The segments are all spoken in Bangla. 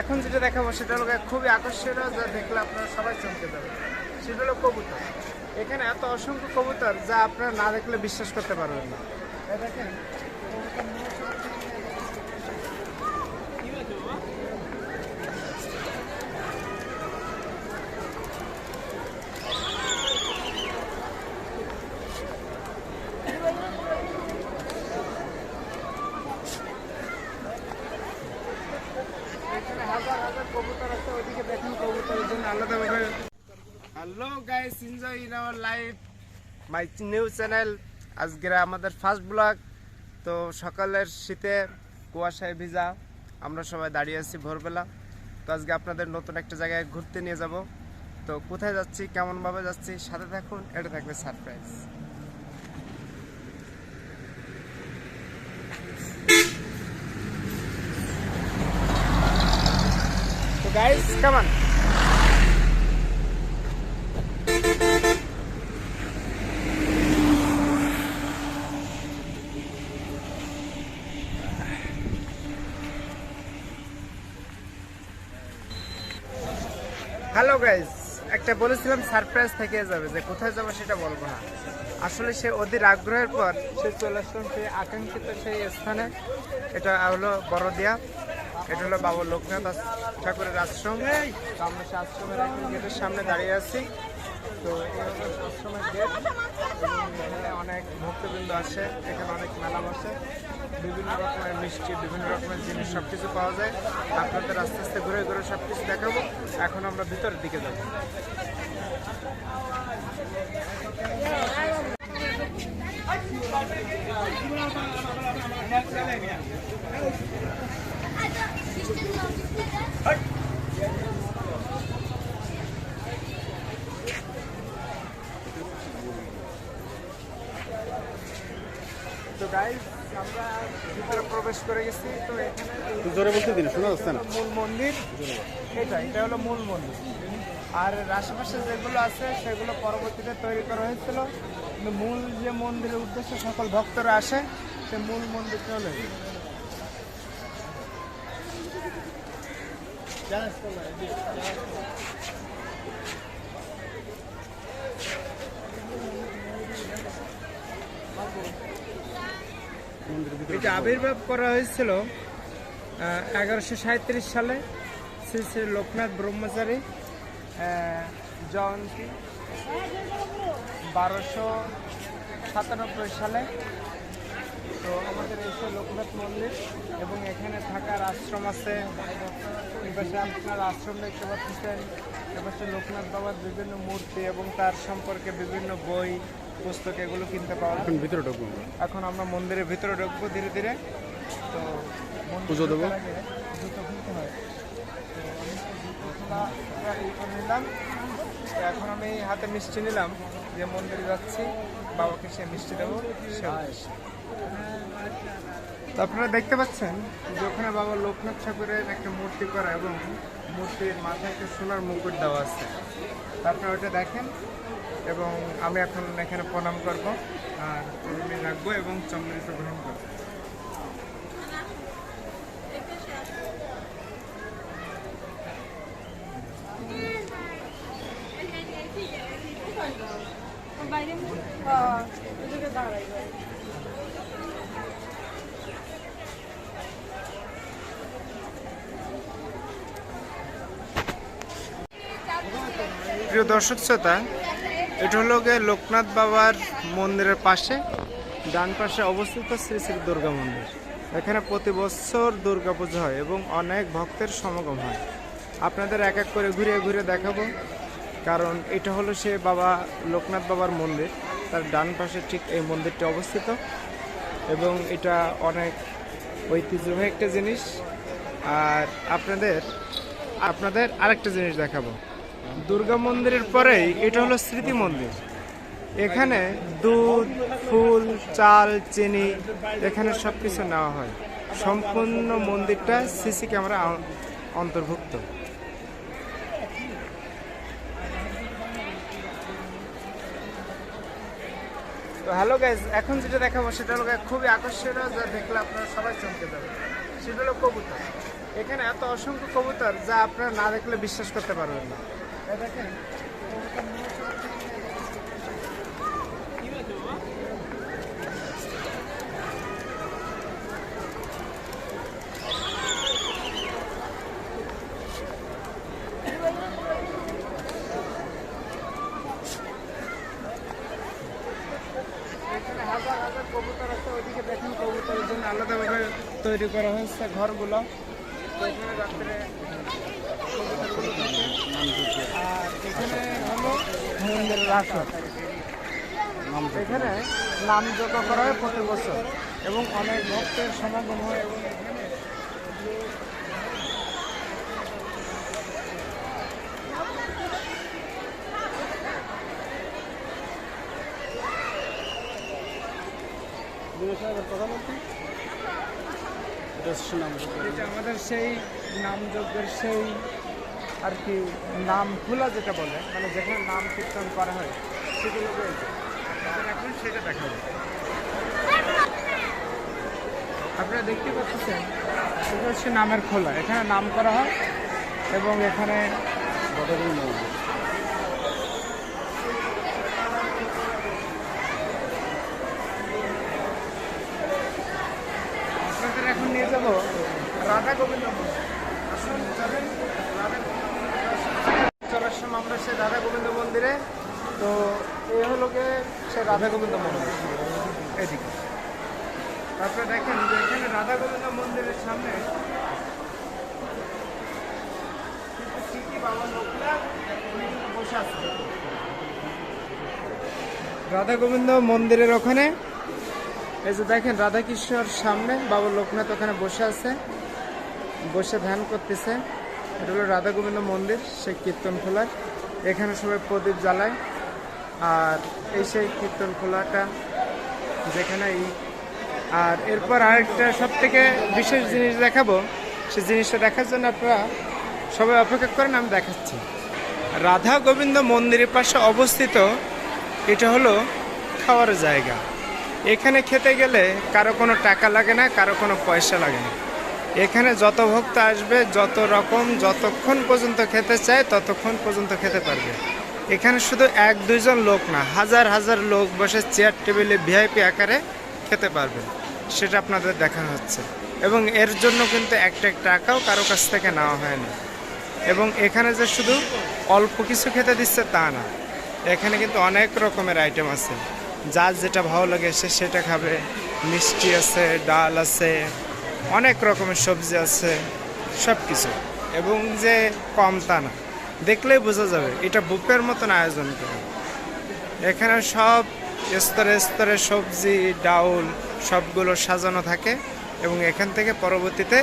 এখন যেটা দেখাবো সেটা হলো খুবই আকর্ষণীয় যা দেখলে আপনারা সবাই চমকে যাবে সেটা হলো কবুতর। এখানে এত অসংখ্য কবুতর যা আপনারা না দেখলে বিশ্বাস করতে পারবেন না। দেখেন কবুতর নিয়ে এখানে হাজার হাজার কবুতর আছে ওইদিকে দেখুন কবুতরের জন্য আলাদাভাবে hello guys enjoy in our life my new channel আজকের আমাদের ফার্স্ট ব্লগ তো সকালের শীতে কুয়াশায় ভিজা, আমরা সবাই দাঁড়িয়ে আছি ভোরবেলা। তো আজকে আপনাদের নতুন একটা জায়গায় ঘুরতে নিয়ে যাব। তো কোথায় যাচ্ছি, কেমনভাবে যাচ্ছি, সাথে থাকুন, এটা থাকবে সারপ্রাইজ তো গাইস কেমন হ্যালো গাইস একটা বলেছিলাম সারপ্রাইজ থেকে যাবে, যে কোথায় যাব সেটা বলব না। আসলে সে অধীর আগ্রহের পর সে চলে আসলাম সেই আকাঙ্ক্ষিত সেই স্থানে। এটা হলো বড়দিয়া। এটা হলো বাবা লোকনাথ ঠাকুরের আশ্রম। তো সে আশ্রমের গেটের সামনে দাঁড়িয়ে আছি। তো আশ্রমের গেট। অনেক ভক্তবৃন্দ আসে এখানে অনেক মেলা বসে। বিভিন্ন রকমের মিষ্টি, বিভিন্ন রকমের জিনিস সব কিছু পাওয়া যায়। আপনাদের আস্তে আস্তে ঘুরে ঘুরে সব কিছু দেখাবো। এখন আমরা ভিতরের দিকে যাব। তো গাইজ আমরা ভিতরে প্রবেশ করে গেছি তো এখানে জোরে বলতে দিন শোনা যাচ্ছে না? মূল মন্দির। এটা এটা হলো মূল মন্দির। আর আশেপাশে যেগুলো আছে সেগুলো পরবর্তীতে তৈরি করা হয়েছিল। কিন্তু মূল যে মন্দিরের উদ্দেশ্যে সকল ভক্তরা আসে সে মূল মন্দিরটা হলো এই। মন্দিরের ভিতরে এটা আবির্ভাব করা হয়েছিল এগারোশো সাঁত্রিশ সালে শ্রী শ্রী লোকনাথ ব্রহ্মচারী জয়ন্তী বারোশো সাতানব্বই সালে তো আমাদের এসে লোকনাথ মন্দির এবং এখানে থাকার আশ্রম আছে। এপাশে আপনার আশ্রম দেখতে পাচ্ছেন। এপাশে লোকনাথ বাবার বিভিন্ন মূর্তি এবং তার সম্পর্কে বিভিন্ন বই পুস্তক এগুলো কিনতে পাওয়া এখন ভিতরে ঢুকবো এখন আমরা মন্দিরের ভিতরে ঢুকবো ধীরে ধীরে। তো পুজো দেবো? জুতো খুলতে হয়। নিলাম। এখন আমি হাতে মিষ্টি নিলাম। যে মন্দিরে যাচ্ছি বাবাকে সে মিষ্টি দেবো সে আপনারা দেখতে পাচ্ছেন যে ওখানে বাবা লোকনাথ ঠাকুরের একটা মূর্তি করা এবং মূর্তির মাথায় একটা সোনার মুকুট দেওয়া আছে। আপনারা ওটা দেখেন এবং আমি এখন এখানে প্রণাম করব আর রাখব এবং চন্দ্রিত গ্রহণ করব প্রিয় দর্শক শ্রোতা, এটা হলো গিয়ে লোকনাথ বাবার মন্দিরের পাশে, ডান পাশে অবস্থিত শ্রী শ্রী দুর্গা মন্দির। এখানে প্রতি বছর দুর্গাপুজো হয় এবং অনেক ভক্তের সমাগম হয়। আপনাদের এক এক করে ঘুরে ঘুরে দেখাবো। কারণ এটা হলো সে বাবা, লোকনাথ বাবার মন্দির। তার ডান পাশে ঠিক এই মন্দিরটি অবস্থিত এবং এটা অনেক ঐতিহ্যবাহী একটা জিনিস। আর আপনাদের আপনাদের আরেকটা জিনিস দেখাবো। দুর্গা মন্দিরের পরেই এটা হলো স্মৃতি মন্দির। এখানে দুধ, ফুল, চাল, চিনি, এখানে সব কিছু নেওয়া হয়। সম্পূর্ণ মন্দিরটা সিসি ক্যামেরা অন্তর্ভুক্ত। তো হ্যালো গাইজ এখন যেটা দেখাবো সেটা হলো খুবই আকর্ষণীয় যা দেখলে আপনারা সবাই চমকে যাবে সেটা হলো কবুতর। এখানে এত অসংখ্য কবুতর যা আপনারা না দেখলে বিশ্বাস করতে পারবেন না। দেখেন কবুতরের জন্য আলাদাভাবে তৈরি করা হয়েছে ঘরগুলো। এখানে রাত্রে কবুতরগুলো। আর এখানে হলো মন্দিরের করা হয় প্রতি বছর এবং অনেক ভক্তের সমাগম হয়। এবং এখানে প্রধানমন্ত্রী এটা সুনাম এটা আমাদের সেই নামযজ্ঞের সেই আর কি নাম খোলা যেটা বলে মানে যেখানে নাম কীর্তন করা হয় সেগুলো রয়েছে। এখন সেটা দেখাবো। আপনারা দেখতে পাচ্ছেন সেটা হচ্ছে নামের খোলা। এখানে নাম করা হয় এবং এখানে আপনাদের এখন নিয়ে যাব রাধা গোবিন্দ। আসুন। চলার সময় আমরা সেই রাধা গোবিন্দ মন্দিরে, তো এই হলো গিয়ে সে রাধা গোবিন্দ মন্দির এদিকে তারপরে দেখেন যে এখানে রাধা গোবিন্দ মন্দিরের সামনে কিন্তু ঠিকই বাবা বসে আছে রাধা গোবিন্দ মন্দিরের ওখানে এই যে দেখেন রাধাকৃষ্ণর সামনে বাবা লোকনাথ ওখানে বসে আছে, বসে ধ্যান করতেছে। এটা হলো রাধা গোবিন্দ মন্দির, সেই কীর্তন খোলার। এখানে সবাই প্রদীপ জ্বালায়। আর এই সেই কীর্তন খোলাটা যেখানে এই আর এরপর আরেকটা সব থেকে বিশেষ জিনিস দেখাবো। সেই জিনিসটা দেখার জন্য আপনারা সবাই অপেক্ষা করেন, আমি দেখাচ্ছি। রাধা গোবিন্দ মন্দিরের পাশে অবস্থিত, এটা হলো খাওয়ার জায়গা। এখানে খেতে গেলে কারও কোনো টাকা লাগে না, কারও কোনো পয়সা লাগে না। এখানে যত ভক্ত আসবে, যত রকম, যতক্ষণ পর্যন্ত খেতে চায়, ততক্ষণ পর্যন্ত খেতে পারবে। এখানে শুধু এক, দুইজন লোক না, হাজার হাজার লোক বসে চেয়ার, টেবিলে, ভিআইপি আকারে খেতে পারবে। সেটা আপনাদের দেখানো হচ্ছে। এবং এর জন্য কিন্তু একটা টাকাও কারও কাছ থেকে নেওয়া হয় না। এবং এখানে যে শুধু অল্প কিছু খেতে দিচ্ছে তা না। এখানে কিন্তু অনেক রকমের আইটেম আছে। যার যেটা ভালো লাগে সে সেটা খাবে। মিষ্টি আছে, ডাল আছে, অনেক রকমের সবজি আছে সব কিছু এবং যে কম তা না। দেখলেই বোঝা যাবে, এটা বুপের মতন আয়োজন করে। এখানে সব স্তরে স্তরে সবজি, ডাউল সবগুলো সাজানো থাকে এবং এখান থেকে পরবর্তীতে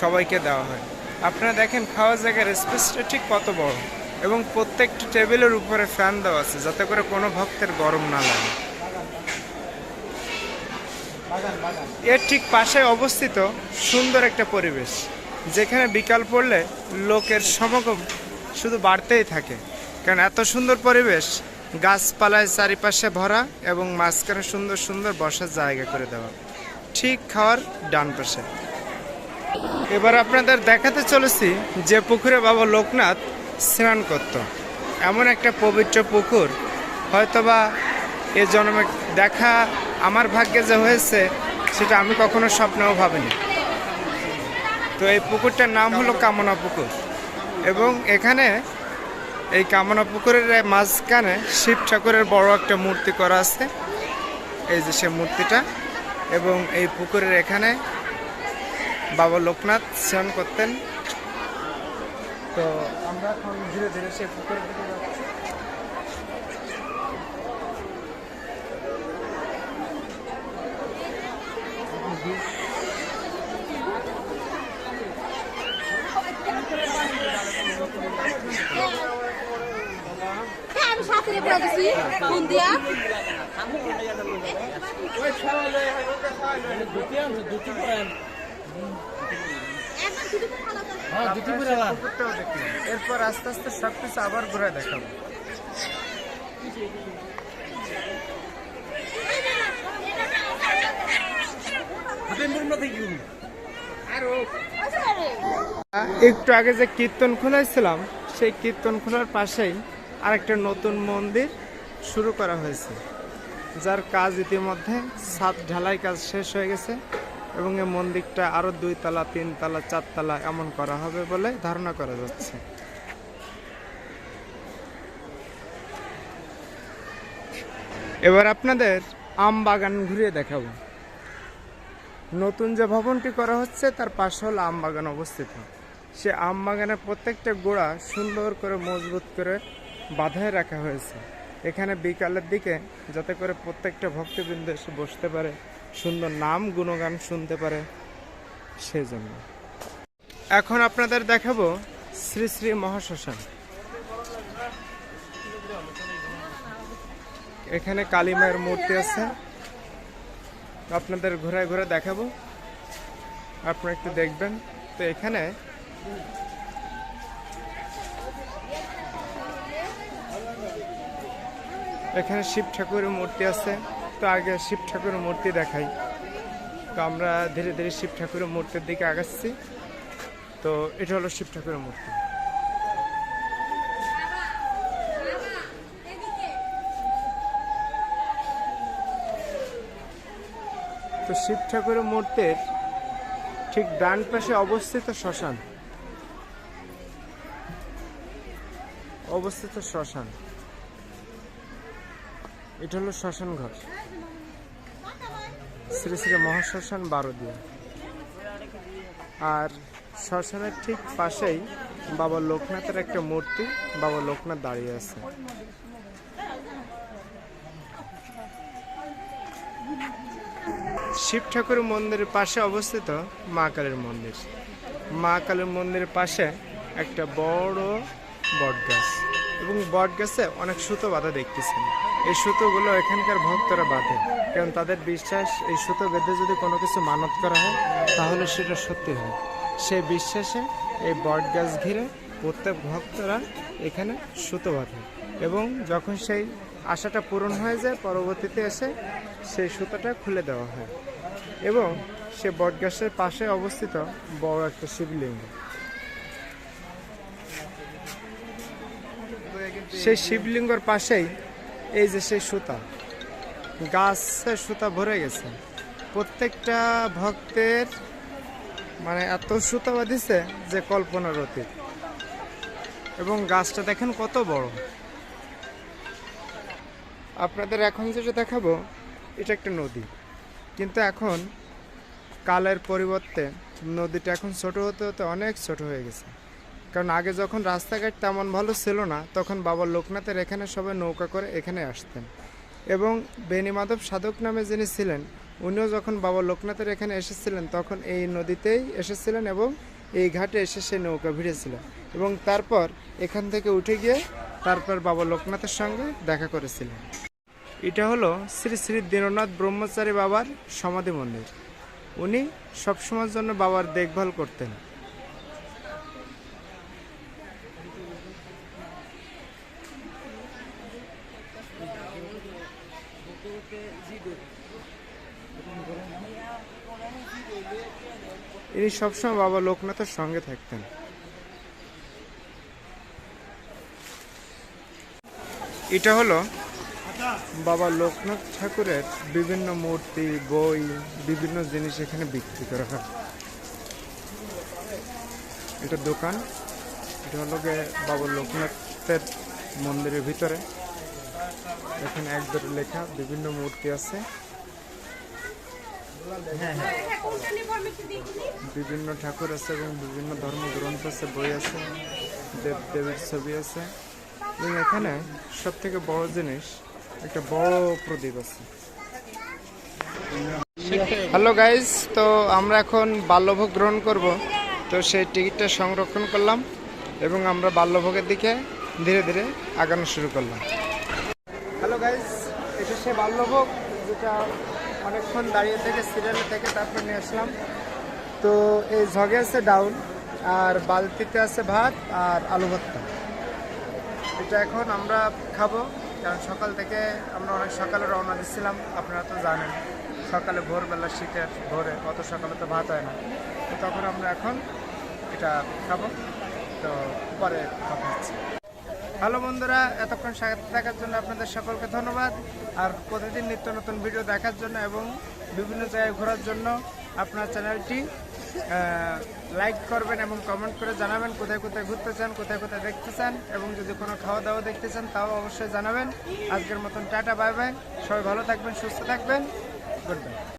সবাইকে দেওয়া হয়। আপনারা দেখেন খাওয়ার জায়গার স্পেসটা ঠিক কত বড়। এবং প্রত্যেকটি টেবিলের উপরে ফ্যান দেওয়া আছে, যাতে করে কোনো ভক্তের গরম না লাগে। এর ঠিক পাশে অবস্থিত সুন্দর একটা পরিবেশ, যেখানে বিকাল পড়লে লোকের সমাগম শুধু বাড়তেই থাকে। কারণ এত সুন্দর পরিবেশ, গাছপালায় চারিপাশে ভরা এবং মাঝখানে সুন্দর সুন্দর বসার জায়গা করে দেওয়া। ঠিক খাওয়ার ডান পাশে। এবার আপনাদের দেখাতে চলেছি যে পুকুরে বাবা লোকনাথ স্নান করত। এমন একটা পবিত্র পুকুর, হয়তোবা এ জন্মে দেখা আমার ভাগ্যে যে হয়েছে, সেটা আমি কখনো স্বপ্নেও ভাবিনি। তো এই পুকুরটার নাম হলো কামনা পুকুর এবং এখানে এই কামনা পুকুরের মাঝখানে শিব ঠাকুরের বড় একটা মূর্তি করা আছে। এই যে সে মূর্তিটা এবং এই পুকুরের এখানে বাবা লোকনাথ স্নান করতেন। তো আমরা এখন ধীরে ধীরে সেই পুকুরের দিকে যাচ্ছি হ্যাঁ দিছি দিয়া দেখি এরপর আস্তে আস্তে সব কিছু আবার ঘুরে দেখাবো। একটু আগে যে কীর্তন খোলাইছিলাম সেই কীর্তন খোলার পাশেই আরেকটা নতুন মন্দির শুরু করা হয়েছে, যার কাজ ইতিমধ্যে সাত ঢালাই কাজ শেষ হয়ে গেছে এবং এই মন্দিরটা আরও দুই তলা তিন তলা চারতলা এমন করা হবে বলে ধারণা করা যাচ্ছে। এবার আপনাদের আম বাগান ঘুরিয়ে দেখাবো। নতুন যে ভবনটি করা হচ্ছে, তার পাশে হলো আম বাগান অবস্থিত। সে আম বাগানের প্রত্যেকটা গোড়া সুন্দর করে, মজবুত করে বাঁধায় রাখা হয়েছে। এখানে বিকালের দিকে যাতে করে প্রত্যেকটা ভক্তবৃন্দ এসে বসতে পারে, সুন্দর নাম, গুণগান শুনতে পারে সেই জন্য এখন আপনাদের দেখাবো শ্রী শ্রী মহাশ্মশান। এখানে কালী মায়ের মূর্তি আছে। আপনাদের ঘোরায় ঘুরে দেখাবো। আপনারা একটু দেখবেন। তো এখানে এখানে শিব ঠাকুরের মূর্তি আছে। তো আগে শিব ঠাকুরের মূর্তি দেখাই। তো আমরা ধীরে ধীরে শিব ঠাকুরের মূর্তির দিকে আগাচ্ছি। তো এটা হলো শিব ঠাকুরের মূর্তি। তো শিব ঠাকুরের মূর্তির ঠিক ডান পাশে অবস্থিত শ্মশান। অবস্থিত শ্মশান। এটা হলো শ্মশান ঘর শ্রী শ্রী মহাশ্মশান বারোদিয়া। আর শ্মশানের ঠিক পাশেই বাবা লোকনাথের একটা মূর্তি, বাবা লোকনাথ দাঁড়িয়ে আছে। শিব ঠাকুর মন্দিরের পাশে অবস্থিত মা কালীর মন্দির। মা কালীর মন্দিরের পাশে একটা বড় বট গাছ এবং বট গাছে অনেক সুতো বাঁধা দেখতেছেন। এই সুতোগুলো এখানকার ভক্তরা বাঁধে। কারণ তাদের বিশ্বাস, এই সুতো বেঁধে যদি কোনো কিছু মানত করা হয়, তাহলে সেটা সত্যি হয়। সেই বিশ্বাসে এই বট গাছ ঘিরে প্রত্যেক ভক্তরা এখানে সুতো বাঁধে। এবং যখন সেই আশাটা পূরণ হয়ে যায়, পরবর্তীতে এসে সেই সুতোটা খুলে দেওয়া হয়। এবং সে বটগাছের পাশে অবস্থিত বড় একটা শিবলিঙ্গ। সেই শিবলিঙ্গর পাশেই এই যে সেই সুতা, গাছের সুতা ভরে গেছে। প্রত্যেকটা ভক্তের মানে এত সুতা বাঁধিছে যে কল্পনার অতীত। এবং গাছটা দেখেন কত বড়। আপনাদের এখন যেটা দেখাবো, এটা একটা নদী। কিন্তু এখন কালের পরিবর্তে নদীটা এখন ছোট হতে হতে অনেক ছোট হয়ে গেছে। কারণ আগে যখন রাস্তাঘাট তেমন ভালো ছিল না, তখন বাবা লোকনাথের এখানে সবাই নৌকা করে এখানে আসতেন। এবং বেনিমাধব সাধক নামে যিনি ছিলেন, উনিও যখন বাবা লোকনাথের এখানে এসেছিলেন, তখন এই নদীতেই এসেছিলেন এবং এই ঘাটে এসে সে নৌকা ভিড়েছিলেন। এবং তারপর এখান থেকে উঠে গিয়ে তারপর বাবা লোকনাথের সঙ্গে দেখা করেছিলেন। এটা হলো শ্রী শ্রী দীননাথ ব্রহ্মচারী বাবার সমাধি মন্দির। উনি সবসময়ের জন্য বাবার দেখভাল করতেন। ইনি সবসময় বাবা লোকনাথের সঙ্গে থাকতেন। এটা হলো বাবা লোকনাথ ঠাকুরের বিভিন্ন মূর্তি, বই, বিভিন্ন জিনিস এখানে বিক্রি করা হয়। এটা দোকান। এটা হলো গিয়ে বাবা লোকনাথের মন্দিরের ভিতরে। এখানে একদরে লেখা, বিভিন্ন মূর্তি আছে। বিভিন্ন ঠাকুর আছে এবং বিভিন্ন ধর্মগ্রন্থ আছে, বই আছে, দেব দেবীর ছবি আছে। এবং এখানে সব থেকে বড় জিনিস, একটা বড় প্রদীপ আছে। হ্যালো গাইজ তো আমরা এখন বাল্যভোগ গ্রহণ করব। তো সেই টিকিটটা সংরক্ষণ করলাম এবং আমরা বাল্যভোগের দিকে ধীরে ধীরে আগানো শুরু করলাম। হ্যালো গাইজ এটা সে বাল্যভোগ যেটা অনেকক্ষণ দাঁড়িয়ে থেকে সিরিয়ালে থেকে তারপর নিয়ে আসলাম। তো এই ঝগে আছে ডাউন আর বালতিতে আছে ভাত, আর আলু ভর্তা। এটা এখন আমরা খাব, কারণ সকাল থেকে আমরা অনেক সকালে রওনা দিচ্ছিলাম আপনারা তো জানেন। সকালে ভোরবেলা শীতের ভোরে, অত সকালে তো ভাত হয় না। তো তখন আমরা এখন এটা খাব, তো পরে কথা হচ্ছে। হ্যালো বন্ধুরা, এতক্ষণ সাথে থাকার জন্য আপনাদের সকলকে ধন্যবাদ। আর প্রতিদিন নিত্য নতুন ভিডিও দেখার জন্য এবং বিভিন্ন জায়গায় ঘোরার জন্য আপনার চ্যানেলটি লাইক করবেন এবং কমেন্ট করে জানাবেন কোথায় কোথায় ঘুরতে চান, কোথায় কোথায় দেখতে চান এবং যদি কোনো খাওয়া দাওয়া দেখতে চান তাও অবশ্যই জানাবেন। আজকের মতন টাটা, বাই বাই। সবাই ভালো থাকবেন, সুস্থ থাকবেন। Good bye